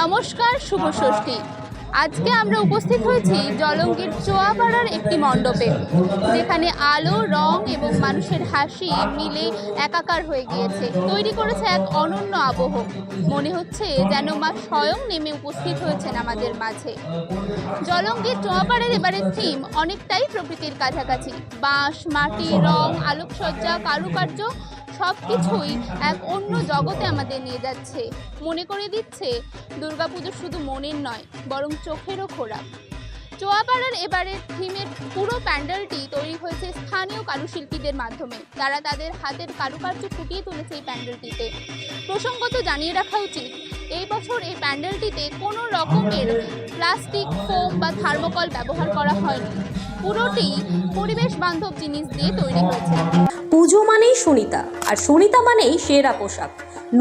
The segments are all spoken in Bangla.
নমস্কার, শুভ ষষ্ঠী। আজকে আমরা উপস্থিত হয়েছি জলঙ্গির চোয়াপাড়ার একটি মণ্ডপে, যেখানে আলো, রং এবং মানুষের হাসি মিলে একাকার হয়ে গিয়েছে। তৈরি করেছে এক অনন্য আবহ। মনে হচ্ছে যেন মা স্বয়ং নেমে উপস্থিত হয়েছেন আমাদের মাঝে। জলঙ্গির চোয়াপাড়ার এবারের থিম অনেকটাই প্রকৃতির কাছাকাছি। বাঁশ, মাটি, রং, আলোকসজ্জা, কারুকার্য সব কিছুই এক অন্য জগতে আমাদের নিয়ে যাচ্ছে। মনে করে দিচ্ছে, দুর্গাপুজো শুধু মনের নয়, বরং চোখেরও খোরাক। চোয়াপাড়ার এবারের থিমের পুরো প্যান্ডেলটি তৈরি হয়েছে স্থানীয় কারুশিল্পীদের মাধ্যমে। তারা তাদের হাতের কারুকার্য ফুটিয়ে তুলেছে এই প্যান্ডেলটিতে। প্রসঙ্গত জানিয়ে রাখা উচিত, এই বছর এই প্যান্ডেলটিতে কোনো রকমের প্লাস্টিক, ফোম বা থার্মোকল ব্যবহার করা হয়নি। পুরোটি পরিবেশ বান্ধব জিনিস দিয়ে তৈরি হয়েছে। পুজো মানেই সুনিতা, আর সুনিতা মানেই সেরা পোশাক।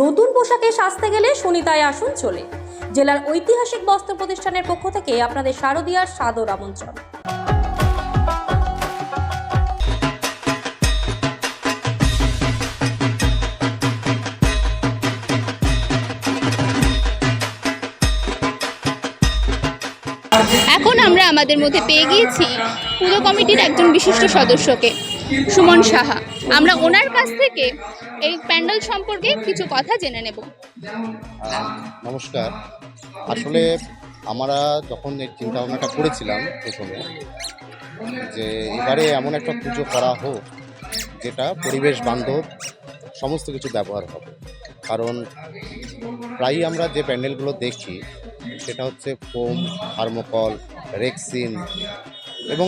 নতুন পোশাকে সাজতে গেলে সুনিতায় আসুন চলে। জেলার ঐতিহাসিক বস্ত্র প্রতিষ্ঠানের পক্ষ থেকে আপনাদের শারদীয়ার সাদর আমন্ত্রণ। এখন আমরা আমাদের মধ্যে পেয়ে গিয়েছি পুজো কমিটির একজন বিশিষ্ট সদস্যকে। সুমন সাহা। আমরা ওনার কাছ থেকে এই প্যান্ডেল সম্পর্কে কিছু কথা জেনে নেব। নমস্কার। আসলে আমরা যখন এই চিন্তা ভাবনাটা করেছিলাম প্রথমে, যে এবারে এমন একটা পুজো করা হোক যেটা পরিবেশ বান্ধব সমস্ত কিছু ব্যবহার হবে। কারণ প্রায়ই আমরা যে প্যান্ডেলগুলো দেখি সেটা হচ্ছে ফোম, থার্মোকল, রেক্সিন এবং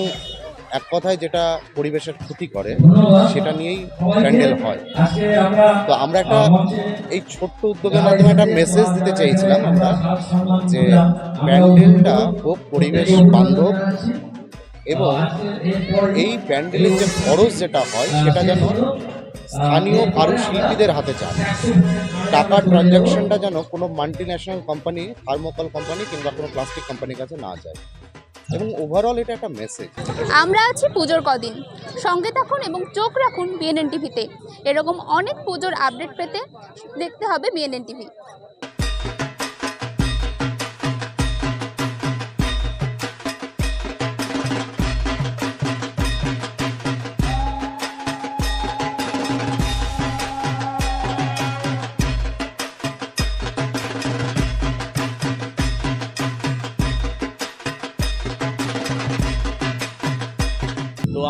এক কথায় যেটা পরিবেশের ক্ষতি করে সেটা নিয়েই প্যান্ডেল হয়। তো আমরা একটা এই ছোট্ট উদ্যোগের মাধ্যমে একটা মেসেজ দিতে চাইছিলাম আমরা যে প্যান্ডেলটা হোক পরিবেশ বান্ধব এবং এই প্যান্ডেলের যে খরচ যেটা হয় সেটা যেন স্থানীয় কারুশিল্পীদের হাতে যান টাকার ট্রানজ্যাকশনটা যেন কোনো multi national company thermocol company কিংবা কোনো প্লাস্টিক কোম্পানির কাছে না যায়। এবং ওভারঅল এটা একটা মেসেজ আমরা আছি পুজোর কদিন। সঙ্গে থাকুন এবং চোখ রাখুন বিএনএন টিভিতে এরকম অনেক পুজোর আপডেট পেতে দেখতে হবে বিএনএন টিভি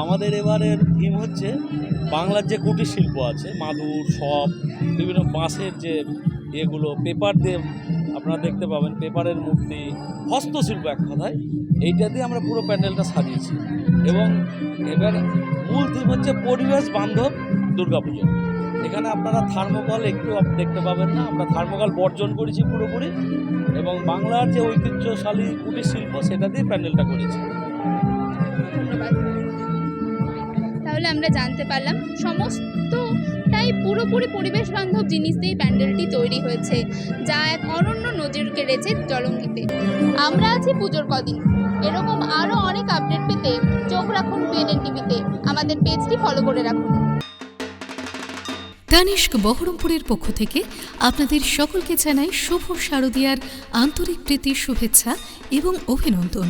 আমাদের এবারের থিম হচ্ছে বাংলার যে কুটির শিল্প আছে, মাদুর, সব, বিভিন্ন বাঁশের যে এগুলো পেপার দিয়ে আপনারা দেখতে পাবেন পেপারের মূর্তি, হস্তশিল্প এক কথায়, এইটা দিয়ে আমরা পুরো প্যান্ডেলটা সাজিয়েছি। এবং এবার মূল থিম হচ্ছে পরিবেশ বান্ধব দুর্গাপুজো। এখানে আপনারা থার্মোকল একটু দেখতে পাবেন না, আমরা থার্মোকল বর্জন করেছি পুরোপুরি, এবং বাংলার যে ঐতিহ্যশালী কুটির শিল্প, সেটা দিয়ে প্যান্ডেলটা করেছি। তাহলে আমরা জানতে পারলাম সমস্তটাই পুরোপুরি পরিবেশ বান্ধব জিনিস দিয়ে প্যান্ডেলটি তৈরি হয়েছে, যা এক অনন্য নজির কেড়েছে জলঙ্গিতে। আমরা আছি পুজোর কদিন। এরকম আরও অনেক আপডেট পেতে চোখ রাখুন বিএনএন টিভিতে আমাদের পেজটি ফলো করে রাখুন। তানিষ্ক বহরমপুরের পক্ষ থেকে আপনাদের সকলকে জানাই শুভ শারদীয়ার আন্তরিক প্রীতি, শুভেচ্ছা এবং অভিনন্দন।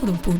বহরমপুর